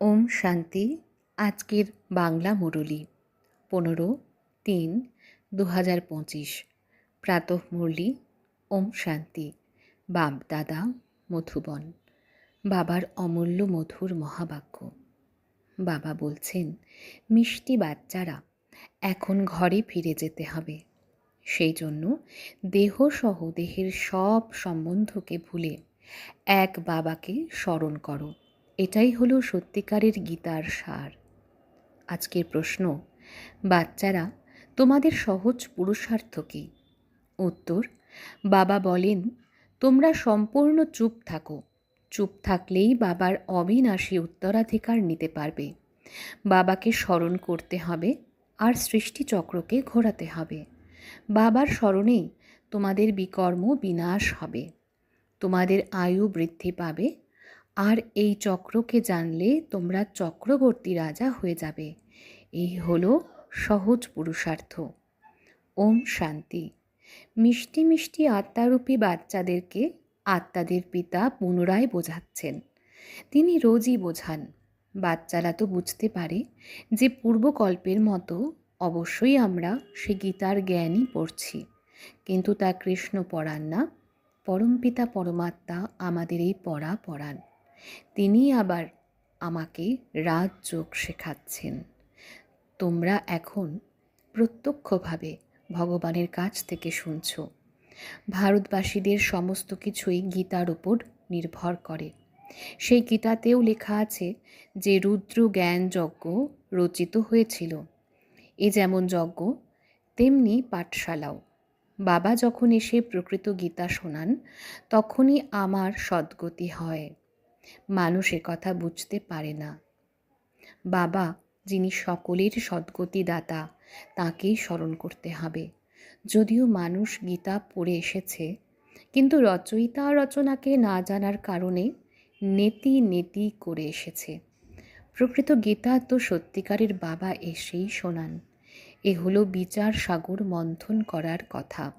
ওম শান্তি। আজকের বাংলা মুরলি। পনেরো তিন দু হাজার পঁচিশ। প্রাতঃ মুরলি, ওম শান্তি। বাপ, দাদা, মধুবন। বাবার অমূল্য মধুর মহাবাক্য। বাবা বলছেন, মিষ্টি বাচ্চারা, এখন ঘরে ফিরে যেতে হবে। সেই জন্য দেহসহ দেহের সব সম্বন্ধকে ভুলে এক বাবাকে স্মরণ করো। এটাই হলো সত্যিকারের গীতার সার। আজকের প্রশ্ন, বাচ্চারা, তোমাদের সহজ পুরুষার্থ কী? উত্তর, বাবা বলেন, তোমরা সম্পূর্ণ চুপ থাকো। চুপ থাকলেই বাবার অবিনাশী উত্তরাধিকার নিতে পারবে। বাবাকে স্মরণ করতে হবে আর সৃষ্টিচক্রকে ঘোরাতে হবে। বাবার স্মরণেই তোমাদের বিকর্ম বিনাশ হবে। তোমাদের আয়ু বৃদ্ধি পাবে আর এই চক্রকে জানলে তোমরা চক্রবর্তী রাজা হয়ে যাবে। এই হলো সহজ পুরুষার্থ। ওম শান্তি। মিষ্টি মিষ্টি আত্মারূপী বাচ্চাদেরকে আত্মাদের পিতা পুনরায় বোঝাচ্ছেন। তিনি রোজই বোঝান। বাচ্চারা তো বুঝতে পারে যে পূর্বকল্পের মতো অবশ্যই আমরা সে গীতার জ্ঞানই পড়ছি। কিন্তু তা কৃষ্ণ পড়ান না। পরমপিতা পরমাত্মা আমাদের এই পড়া পড়ান তিনি আবার আমাকে রাজযোগ শেখাচ্ছেন। তোমরা এখন প্রত্যক্ষভাবে ভগবানের কাছ থেকে শুনছ। ভারতবাসীদের সমস্ত কিছুই গীতার উপর নির্ভর করে। সেই গীতাতেও লেখা আছে যে রুদ্র জ্ঞান যজ্ঞ রচিত হয়েছিল। এ যেমন যজ্ঞ, তেমনি পাঠশালাও। বাবা যখন এসে প্রকৃত গীতা শোনান, তখনই আমার সদ্গতি হয়। মানুষ কথা বুঝতে পারে না। বাবা, যিনি সকলের সদ্গতি দাতা তাকেই স্মরণ করতে হবে। যদিও মানুষ গীতা পড়ে এসেছে, কিন্তু রচয়িতা রচনাকে না জানার কারণে নেতি নেতি করে এসেছে। প্রকৃত গীতা তো সত্যিকারের বাবা এসেই শোনান। এ হলো বিচার সাগর মন্থন করার কথা।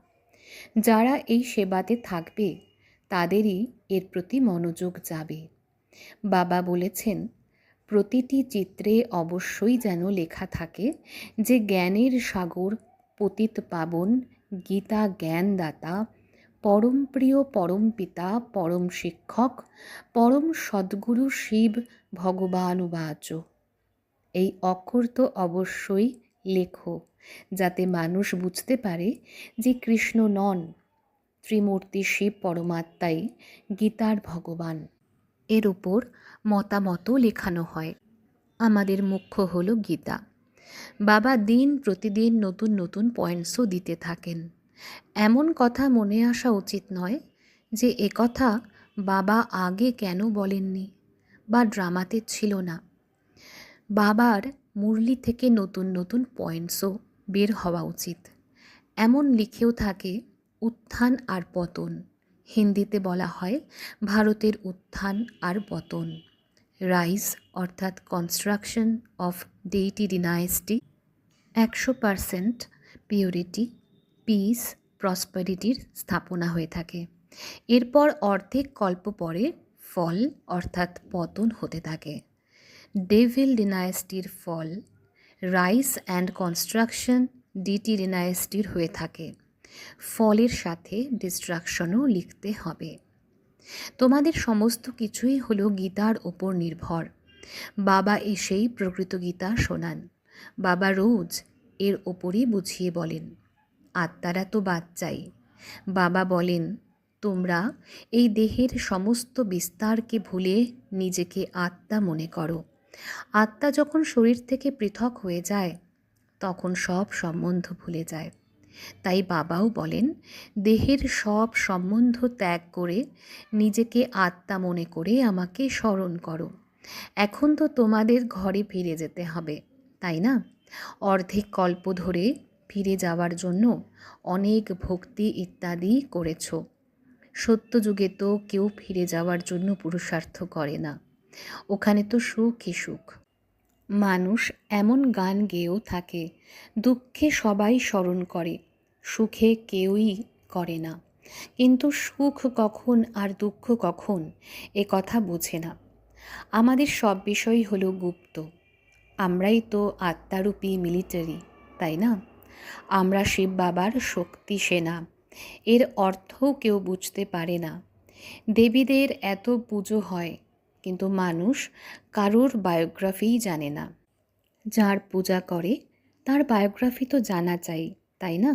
যারা এই সেবাতে থাকবে, তাদেরই এর প্রতি মনোযোগ যাবে। বাবা বলেছেন, প্রতিটি চিত্রে অবশ্যই যেন লেখা থাকে যে জ্ঞানের সাগর পতিত পাবন, গীতা জ্ঞানদাতা, পরম প্রিয় পরম পিতা, পরম শিক্ষক, পরম সদ্গুরু শিব ভগবান উবাচ। এই অক্ষর তো অবশ্যই লেখো, যাতে মানুষ বুঝতে পারে যে কৃষ্ণ নন, ত্রিমূর্তি শিব পরমাত্মাই গীতার ভগবান। এর উপর মতামতও লেখানো হয়। আমাদের মুখ্য হলো গীতা। বাবা দিন প্রতিদিন নতুন নতুন পয়েন্টসও দিতে থাকেন। এমন কথা মনে আসা উচিত নয় যে কথা বাবা আগে কেন বলেননি বা ড্রামাতে ছিল না। বাবার মুরলি থেকে নতুন নতুন পয়েন্টসও বের হওয়া উচিত। এমন লিখেও থাকে, উত্থান আর পতন। হিন্দিতে বলা হয় ভারতের উত্থান আর পতন। রাইস অর্থাৎ কনস্ট্রাকশন অফ ডেইটি ডিনাইস্টি একশো পারসেন্ট পিওরিটি পিস প্রসপারিটির স্থাপনা হয়ে থাকে। এরপর অর্ধেক কল্প পরে ফল অর্থাৎ পতন হতে থাকে। ডেভিল ডিনাইস্টির ফল রাইস অ্যান্ড কনস্ট্রাকশন ডিটি ডিনাইস্টির হয়ে থাকে। ফলের সাথে ডিস্ট্রাকশনও লিখতে হবে। তোমাদের সমস্ত কিছুই হলো গীতার ওপর নির্ভর। বাবা এসেই প্রকৃত গীতা শোনান। বাবা রোজ এর ওপরই বুঝিয়ে বলেন, আত্মারা তো বাচ্চাই বাবা বলেন, তোমরা এই দেহের সমস্ত বিস্তারকে ভুলে নিজেকে আত্মা মনে করো। আত্মা যখন শরীর থেকে পৃথক হয়ে যায়, তখন সব সম্বন্ধ ভুলে যায়। তাই বাবাও বলেন, দেহের সব সম্বন্ধ ত্যাগ করে নিজেকে আত্মা মনে করে আমাকে স্মরণ করো। এখন তো তোমাদের ঘরে ফিরে যেতে হবে, তাই না? অর্ধেক কল্প ধরে ফিরে যাওয়ার জন্য অনেক ভক্তি ইত্যাদি করেছ। সত্যযুগে তো কেউ ফিরে যাওয়ার জন্য পুরুষার্থ করে না। ওখানে তো সুখই সুখ। মানুষ এমন গান গেয়েও থাকে, দুঃখে সবাই স্মরণ করে, সুখে কেউই করে না। কিন্তু সুখ কখন আর দুঃখ কখন, এ কথা বোঝে না। আমাদের সব বিষয়ই হলো গুপ্ত। আমরাই তো আত্মারূপী মিলিটারি, তাই না? আমরা শিব বাবার শক্তি সেনা। এর অর্থও কেউ বুঝতে পারে না। দেবীদের এত পুজো হয় কিন্তু মানুষ কারোর বায়োগ্রাফিই জানে না। যার পূজা করে, তার বায়োগ্রাফি তো জানা চাই, তাই না?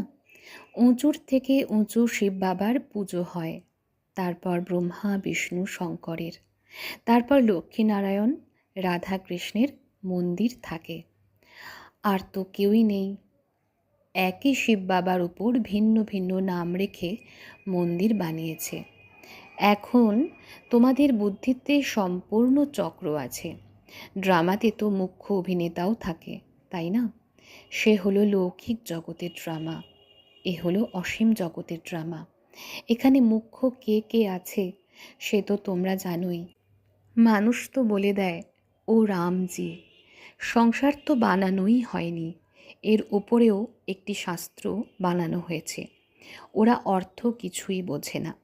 উঁচুর থেকে উঁচু শিব বাবার পুজো হয়, তারপর ব্রহ্মা, বিষ্ণু, শঙ্করের। তারপর লক্ষ্মীনারায়ণ, রাধাকৃষ্ণের মন্দির থাকে। আর তো কেউই নেই। একই শিব বাবার উপর ভিন্ন ভিন্ন নাম রেখে মন্দির বানিয়েছে। এখন তোমাদের বুদ্ধিতে সম্পূর্ণ চক্র আছে। ড্রামাতে তো মুখ্য অভিনেতাও থাকে, তাই না? সে হলো লৌকিক জগতের ড্রামা, এ হলো অসীম জগতের ড্রামা। এখানে মুখ্য কে কে আছে, সে তো তোমরা জানোই। মানুষ তো বলে দেয়, ও রামজি সংসার তো বানানোই হয়নি, এর ওপরেও একটি শাস্ত্র বানানো হয়েছে। ওরা অর্থ কিছুই বোঝে না।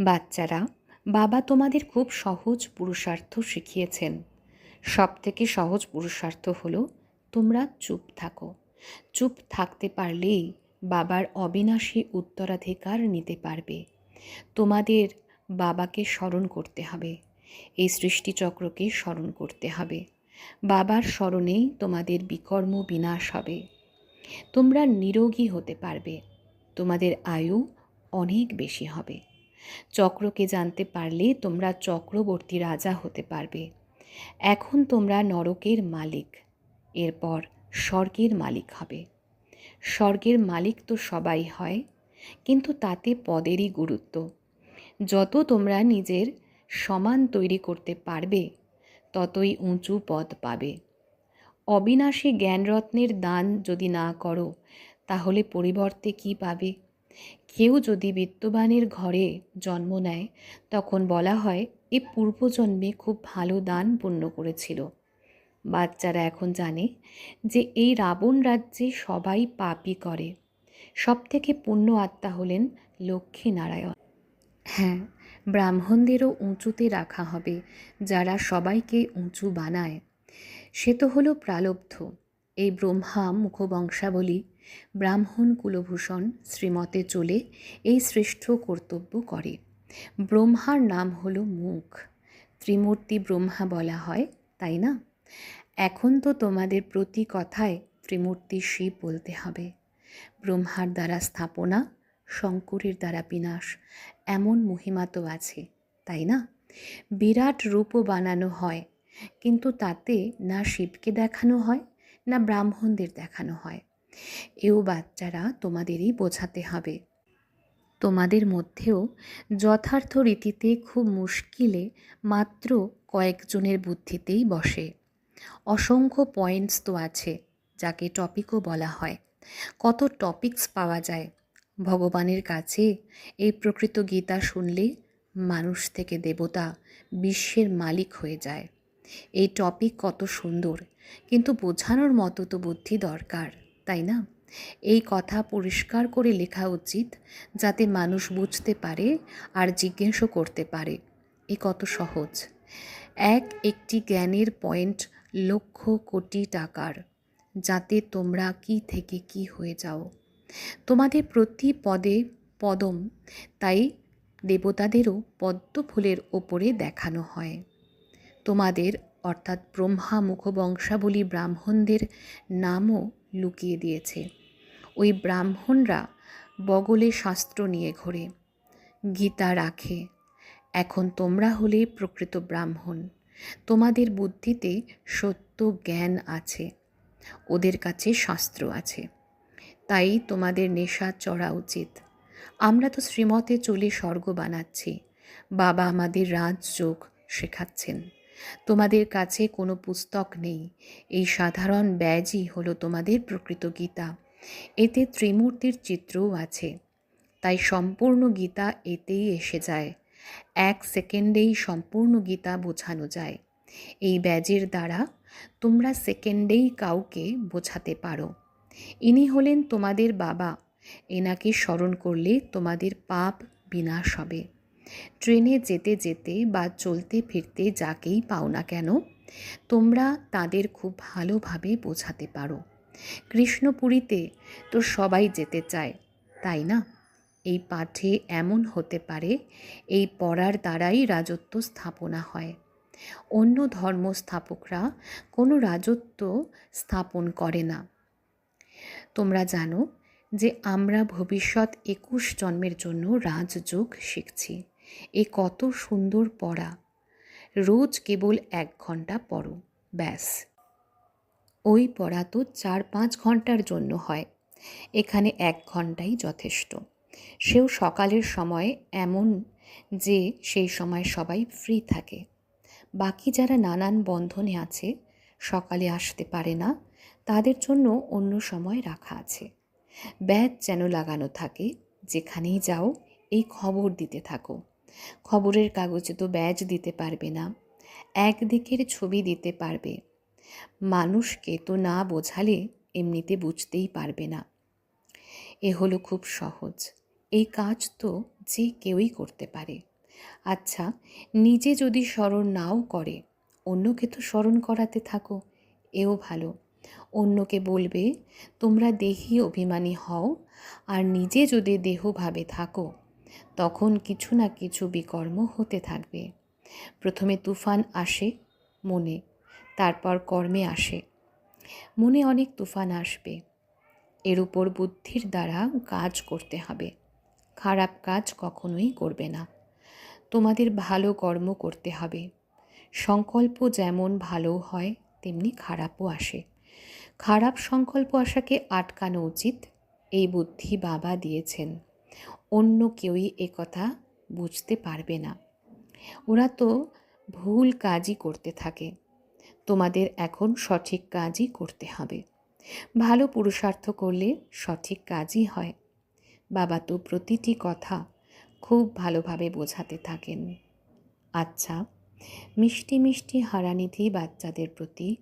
বাচ্চারা, বাবা তোমাদের খুব সহজ পুরুষার্থ শিখিয়েছেন। সব থেকে সহজ পুরুষার্থ হলো, তোমরা চুপ থাকো। চুপ থাকতে পারলেই বাবার অবিনাশী উত্তরাধিকার নিতে পারবে। তোমাদের বাবাকে স্মরণ করতে হবে। এই সৃষ্টিচক্রকে স্মরণ করতে হবে। বাবার স্মরণেই তোমাদের বিকর্ম বিনাশ হবে। তোমরা নিরোগী হতে পারবে। তোমাদের আয়ু অনেক বেশি হবে। চক্রকে জানতে পারলে তোমরা চক্রবর্তী রাজা হতে পারবে। এখন তোমরা নরকের মালিক। এরপর স্বর্গের মালিক হবে। স্বর্গের মালিক তো সবাই হয়, কিন্তু তাতে পদেরই গুরুত্ব। যত তোমরা নিজের সমান তৈরি করতে পারবে, ততই উঁচু পদ পাবে। অবিনাশী জ্ঞানরত্নের দান যদি না করো, তাহলে পরিবর্তে কি পাবে? কেউ যদি বিত্তবানের ঘরে জন্ম নেয়, তখন বলা হয়, এ পূর্বজন্মে খুব ভালো দান পূর্ণ করেছিল। বাচ্চারা এখন জানে যে এই রাবণ রাজ্যে সবাই পাপই করে। সব থেকে পুণ্য আত্মা হলেন লক্ষ্মী নারায়ণ হ্যাঁ ব্রাহ্মণদেরও উঁচুতে রাখা হবে, যারা সবাইকে উঁচু বানায়। সে তো হলো প্রালব্ধ। এই ব্রহ্মা মুখবংশাবলী ব্রাহ্মণ কুলভূষণ শ্রীমতে চলে এই শ্রেষ্ঠ কর্তব্য করে। ব্রহ্মার নাম হল মুখ। ত্রিমূর্তি ব্রহ্মা বলা হয়, তাই না? এখন তো তোমাদের প্রতি কথায় ত্রিমূর্তি শিব বলতে হবে। ব্রহ্মার দ্বারা স্থাপনা, শঙ্করের দ্বারা বিনাশ, এমন মহিমা তো আছে, তাই না? বিরাট রূপও বানানো হয়, কিন্তু তাতে না শিবকে দেখানো হয়, না ব্রাহ্মণদের দেখানো হয়। এও বাচ্চারা তোমাদেরই বোঝাতে হবে। তোমাদের মধ্যেও যথার্থ রীতিতে খুব মুশকিলে মাত্র কয়েকজনের বুদ্ধিতেই বসে। অসংখ্য পয়েন্টস তো আছে, যাকে টপিকও বলা হয়। কত টপিকস পাওয়া যায়? ভগবানের কাছে এই প্রকৃত গীতা শুনলে মানুষ থেকে দেবতা বিশ্বের মালিক হয়ে যায়। এই টপিক কত সুন্দর, কিন্তু বোঝানোর মতো তো বুদ্ধি দরকার। তাই না? এই কথা পরিষ্কার করে লেখা উচিত যাতে মানুষ বুঝতে পারে আর জিজ্ঞেসও করতে পারে। এ কত সহজ। এক, একটি জ্ঞানের পয়েন্ট লক্ষ কোটি টাকার। যাতে তোমরা কি থেকে কি হয়ে যাও। তোমাদের প্রতি পদে পদম, তাই দেবতাদেরও পদ্ম ফুলের ওপরে দেখানো হয়। তোমাদের, অর্থাৎ ব্রহ্মা মুখবংশাবলী ব্রাহ্মণদের নামও লুকিয়ে দিয়েছে। ওই ব্রাহ্মণরা বগলে শাস্ত্র নিয়ে ঘোরে। গীতা রাখে, এখন তোমরা হলেই প্রকৃত ব্রাহ্মণ। তোমাদের বুদ্ধিতে সত্য জ্ঞান আছে, ওদের কাছে শাস্ত্র আছে। তাই তোমাদের নেশা চড়া উচিত। আমরা তো শ্রীমতে চলে স্বর্গ বানাচ্ছি, বাবা আমাদের রাজযোগ শেখাচ্ছেন। তোমাদের কাছে কোনো পুস্তক নেই। এই সাধারণ ব্যাজই হলো তোমাদের প্রকৃত গীতা। এতে ত্রিমূর্তির চিত্রও আছে। তাই সম্পূর্ণ গীতা এতেই এসে যায়। এক সেকেন্ডেই সম্পূর্ণ গীতা বোঝানো যায়। এই ব্যাজের দ্বারা তোমরা সেকেন্ডেই কাউকে বোঝাতে পারো। ইনি হলেন তোমাদের বাবা। এনাকে স্মরণ করলে তোমাদের পাপ বিনাশ হবে। ট্রেনে যেতে যেতে বা চলতে ফিরতে যাকেই পাও না কেন, তোমরা তাদের খুব ভালোভাবে বোঝাতে পারো। কৃষ্ণপুরীতে তো সবাই যেতে চায়, তাই না? এই পাঠে এমন হতে পারে, এই পড়ার দ্বারাই রাজত্ব স্থাপনা হয়। অন্য ধর্ম স্থাপকরা কোনো রাজত্ব স্থাপন করে না। তোমরা জানো যে আমরা ভবিষ্যৎ একুশ জন্মের জন্য রাজযোগ শিখছি। এ কত সুন্দর পড়া। রোজ কেবল এক ঘণ্টা পড়ো, ব্যাস। ওই পড়া তো চার পাঁচ ঘণ্টার জন্য হয়। এখানে এক ঘন্টাই যথেষ্ট। সেও সকালের সময় এমন যে সেই সময় সবাই ফ্রি থাকে। বাকি যারা নানান বন্ধনে আছে, সকালে আসতে পারে না, তাদের জন্য অন্য সময় রাখা আছে। ব্যাচ যেন লাগানো থাকে, যেখানেই যাও, এই খবর দিতে থাকো। খবরের কাগজে তো ব্যাজ দিতে পারবে না, একদিকের ছবি দিতে পারবে। মানুষকে তো না বোঝালে এমনিতে বুঝতেই পারবে না। এ হলো খুব সহজ। এই কাজ তো যে কেউই করতে পারে। আচ্ছা নিজে যদি স্মরণ নাও করে, অন্যকে তো স্মরণ করাতে থাকো, এও ভালো। অন্যকে বলবে, তোমরা দেহি অভিমানী হও, আর নিজে যদি দেহভাবে থাকো তখন কিছু না কিছু বিকর্ম হতে থাকবে। প্রথমে তুফান আসে মনে, তারপর কর্মে আসে। মনে অনেক তুফান আসবে। এর উপর বুদ্ধির দ্বারা কাজ করতে হবে। খারাপ কাজ কখনোই করবে না। তোমাদের ভালো কর্ম করতে হবে। সংকল্প যেমন ভালো হয়, তেমনি খারাপও আসে। খারাপ সংকল্প আসাকে আটকানো উচিত, এই বুদ্ধি বাবা দিয়েছেন। অন্য কেউই কথা বুঝতে পারবে না। ওরা তো ভুল কাজই করতে থাকে। তোমাদের এখন সঠিক কাজই করতে হবে। ভালো পুরুষার্থ করলে সঠিক কাজই হয়। বাবা তো প্রতিটি কথা খুব ভালোভাবে বোঝাতে থাকেন। আচ্ছা মিষ্টি মিষ্টি হারানিধি বাচ্চাদের প্রতি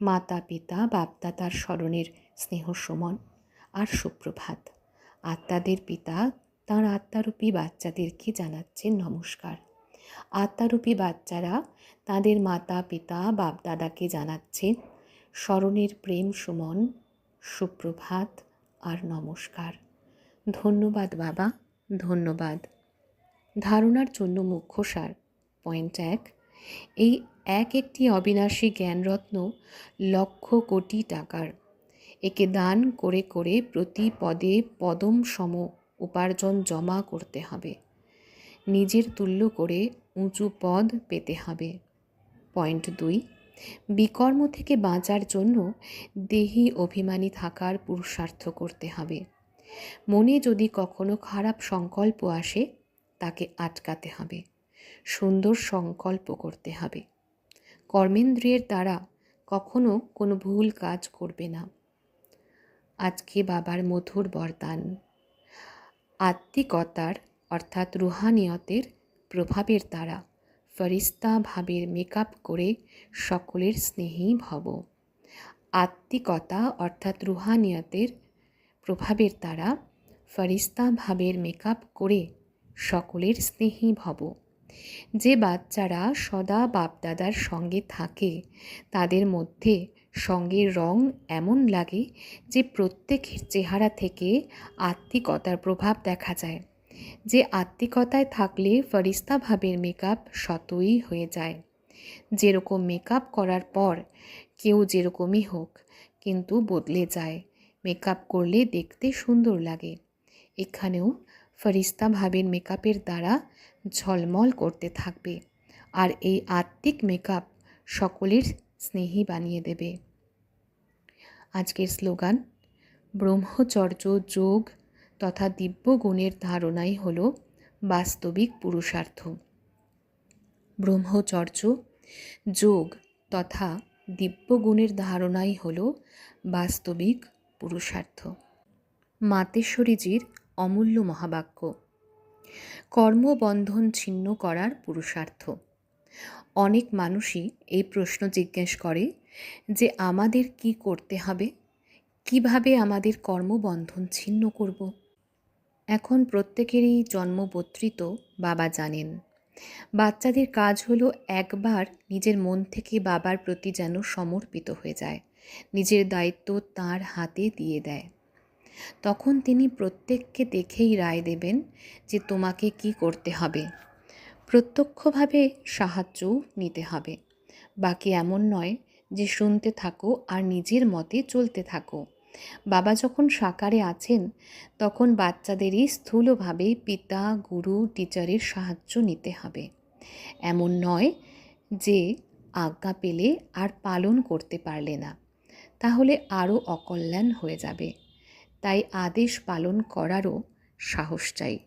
মাতা পিতা বাপদাতার স্মরণের স্নেহ সুমন আর সুপ্রভাত। আত্মাদের পিতা তাঁর আত্মারূপী বাচ্চাদেরকে জানাচ্ছেন নমস্কার। আত্মারূপী বাচ্চারা তাদের মাতা, পিতা, বাপদাদাকে জানাচ্ছেন স্মরণের প্রেম সুমন, সুপ্রভাত আর নমস্কার। ধন্যবাদ বাবা, ধন্যবাদ। ধারণার জন্য মুখ্য সার, পয়েন্ট এক। এই এক একটি অবিনাশী জ্ঞানরত্ন লক্ষ কোটি টাকার। একে দান করে করে প্রতি পদে পদম সম উপার্জন জমা করতে হবে। নিজের তুল্য করে উঁচু পদ পেতে হবে। পয়েন্ট দুই, বিকর্ম থেকে বাঁচার জন্য দেহি অভিমানী থাকার পুরুষার্থ করতে হবে। মনে যদি কখনো খারাপ সংকল্প আসে, তাকে আটকাতে হবে। সুন্দর সংকল্প করতে হবে। কর্মেন্দ্রিয়ের দ্বারা কখনো কোনো ভুল কাজ করবে না। আজকে বাবার মধুর বরদান। আত্মিকতার, অর্থাৎ রুহানিয়তের প্রভাবের দ্বারা ফরিস্তা ভাবের মেকআপ করে সকলের স্নেহী ভব। আত্মিকতা, অর্থাৎ রুহানিয়তের প্রভাবের দ্বারা ফরিস্তা ভাবের মেকআপ করে সকলের স্নেহী ভব। যে বাচ্চারা সদা বাপদাদার সঙ্গে থাকে, তাদের মধ্যে সঙ্গের রং এমন লাগে যে প্রত্যেকের চেহারা থেকে আত্মিকতার প্রভাব দেখা যায়, যে আত্মিকতায় থাকলে ফরিস্তা ভাবের মেকআপ শতই হয়ে যায়। যেরকম মেকআপ করার পর কেউ যেরকমই হোক, কিন্তু বদলে যায়। মেকআপ করলে দেখতে সুন্দর লাগে। এখানেও ফরিস্তা ভাবের মেকআপের দ্বারা ঝলমল করতে থাকবে। আর এই আত্মিক মেকআপ সকলের স্নেহী বানিয়ে দেবে। আজকের স্লোগান, ব্রহ্মচর্য যোগ তথা দিব্য গুণের ধারণাই হল বাস্তবিক পুরুষার্থ। ব্রহ্মচর্য যোগ তথা দিব্য গুণের ধারণাই হল বাস্তবিক পুরুষার্থ। মাতেশ্বরীজির অমূল্য মহাবাক্য, কর্মবন্ধন ছিন্ন করার পুরুষার্থ। অনেক মানুষই এই প্রশ্ন জিজ্ঞেস করে যে আমাদের কি করতে হবে? কীভাবে আমাদের কর্মবন্ধন ছিন্ন করব? এখন প্রত্যেকেরই জন্মবর্ত্রিত বাবা জানেন। বাচ্চাদের কাজ হলো একবার নিজের মন থেকে বাবার প্রতি যেন সমর্পিত হয়ে যায়, নিজের দায়িত্ব তার হাতে দিয়ে দেয়। তখন তিনি প্রত্যেককে দেখেই রায় দেবেন যে তোমাকে কি করতে হবে। প্রত্যক্ষভাবে সাহায্যও নিতে হবে। বাকি এমন নয় যে শুনতে থাকো আর নিজের মতে চলতে থাকো। বাবা যখন সাকারে আছেন, তখন বাচ্চাদেরই স্থূলভাবে পিতা, গুরু, টিচারের সাহায্য নিতে হবে। এমন নয় যে আজ্ঞা পেলে আর পালন করতে পারলে না। তাহলে আরও অকল্যাণ হয়ে যাবে। তাই আদেশ পালন করারও সাহস চাই।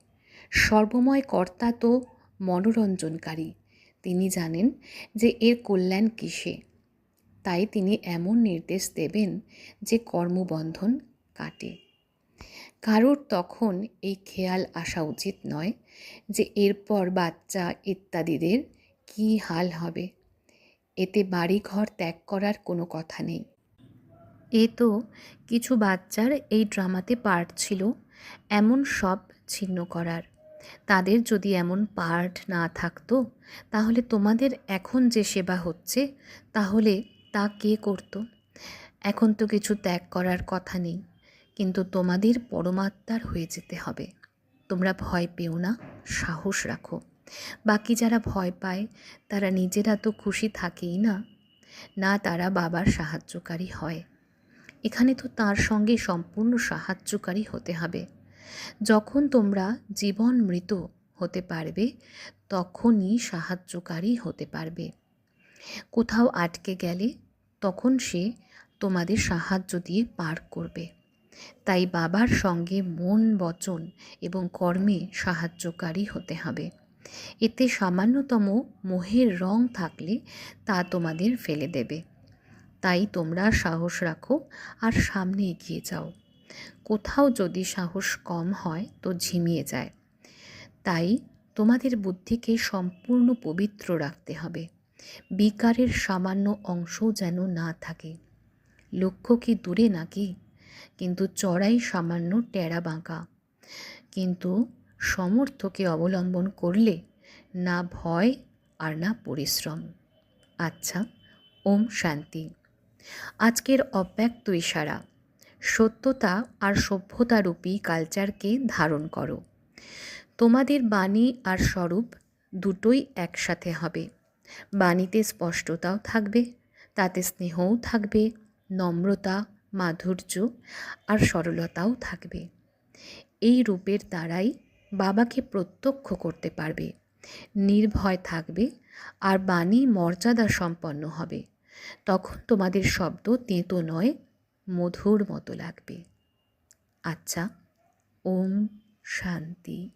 সর্বময় কর্তা তো মনোরঞ্জনকারী। তিনি জানেন যে এর কল্যাণ কিসে। তাই তিনি এমন নির্দেশ দেবেন যে কর্মবন্ধন কাটে। কারোর তখন এই খেয়াল আসা উচিত নয় যে এরপর বাচ্চা ইত্যাদিদের কী হাল হবে। এতে বাড়িঘর ত্যাগ করার কোনো কথা নেই। এ তো কিছু বাচ্চার এই ড্রামাতে পার্ট ছিল, এমন সব ছিন্ন করার। তাদের যদি এমন পার্ট না থাকতো, তাহলে তোমাদের এখন যে সেবা হচ্ছে, তাহলে তা কে করত? এখন তো কিছু ত্যাগ করার কথা নেই, কিন্তু তোমাদের পরমাত্মার হয়ে যেতে হবে। তোমরা ভয় পেও না, সাহস রাখো। বাকি যারা ভয় পায়, তারা নিজেরা তো খুশি থাকেই না। না তারা বাবার সাহায্যকারী হয়। এখানে তো তার সঙ্গে সম্পূর্ণ সাহায্যকারী হতে হবে। যখন তোমরা জীবন মৃত হতে পারবে, তখনই সাহায্যকারী হতে পারবে। কোথাও আটকে গেলে তখন সে তোমাদের সাহায্য দিয়ে পার করবে। তাই বাবার সঙ্গে মন বচন এবং কর্মে সাহায্যকারী হতে হবে। এতে সামান্যতম মোহের রং থাকলে তা তোমাদের ফেলে দেবে। তাই তোমরা সাহস রাখো আর সামনে এগিয়ে যাও। কোথাও যদি সাহস কম হয় তো ঝিমিয়ে যায়। তাই তোমাদের বুদ্ধিকে সম্পূর্ণ পবিত্র রাখতে হবে। বিকারের সামান্য অংশও যেন না থাকে। লক্ষ্য কি দূরে নাকি? কিন্তু চড়াই সামান্য টেরা বাঁকা। কিন্তু সমর্থকে অবলম্বন করলে না ভয় আর না পরিশ্রম। আচ্ছা ওম শান্তি। আজকের অব্যক্ত ইশারা। সত্যতা আর সভ্যতারূপী কালচারকে ধারণ করো। তোমাদের বাণী আর স্বরূপ দুটোই একসাথে হবে। বাণীতে স্পষ্টতাও থাকবে, তাতে স্নেহও থাকবে, নম্রতা, মাধুর্য আর সরলতাও থাকবে। এই রূপের দ্বারাই বাবাকে প্রত্যক্ষ করতে পারবে। নির্ভয় থাকবে আর বাণী মর্যাদা সম্পন্ন হবে। তখন তোমাদের শব্দ তেঁতো নয় মধুর মতো লাগবে। আচ্ছা ওম শান্তি।